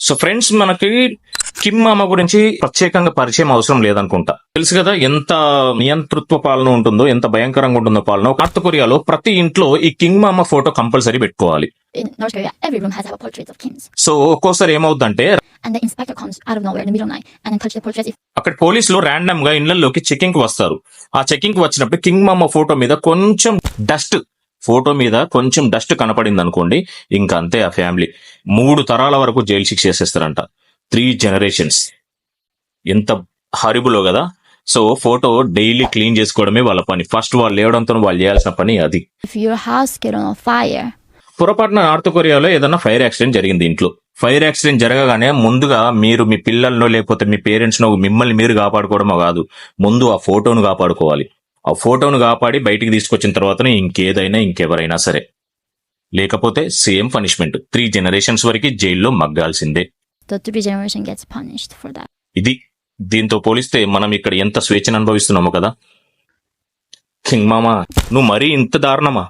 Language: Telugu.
సో ఫ్రెండ్స్ మనకి కిమ్ మామ గురించి ప్రత్యేకంగా పరిచయం అవసరం లేదనుకుంటా. తెలుసు కదా ఎంత నియంతృత్వ పాలన ఉంటుందో ఎంత భయంకరంగా ఉంటుందో పాలన. నార్త్ కొరియాలో ప్రతి ఇంట్లో ఈ కింగ్ మామ ఫోటో కంపల్సరీ పెట్టుకోవాలి. సో ఒక్కోసారి ఏమవుతుందంటే అక్కడ పోలీసులు ర్యాండమ్గా ఇళ్ళలోకి చెకింగ్ వస్తారు. ఆ చెకింగ్కి వచ్చినప్పుడు కింగ్ మామ ఫోటో మీద కొంచెం డస్ట్ ఫోటో మీద కొంచెం డస్ట్ కనపడింది అనుకోండి ఇంకా అంతే ఆ ఫ్యామిలీ. మూడు తరాల వరకు జైలు శిక్ష చేసేస్తారంట. Three generations. ఎంత హరిబులో కదా. సో ఫోటో డైలీ క్లీన్ చేసుకోవడమే వాళ్ళ పని. ఫస్ట్ వాళ్ళు లేవడంతో వాళ్ళు చేయాల్సిన పని అది. పొరపాటున నార్త్ కొరియాలో ఏదైనా ఫైర్ యాక్సిడెంట్ జరిగింది ఇంట్లో. ఫైర్ యాక్సిడెంట్ జరగగానే ముందుగా మీరు మీ పిల్లలను లేకపోతే మీ పేరెంట్స్ను మిమ్మల్ని మీరు కాపాడుకోవడమో కాదు. ముందు ఆ ఫోటోను కాపాడుకోవాలి. ఆ ఫోటోను కాపాడి బయటికి తీసుకొచ్చిన తర్వాతనే ఇంకేదైనా ఇంకెవరైనా సరే. లేకపోతే సేమ్ పనిష్మెంట్. త్రీ జనరేషన్స్ వరకు జైల్లో మగ్గాల్సిందే. ఇది దీంతో పోలిస్తే మనం ఇక్కడ ఎంత స్వేచ్ఛను అనుభవిస్తున్నామో కదా. కింగ్ మామా నువ్వు మరీ ఇంత దారుణమా?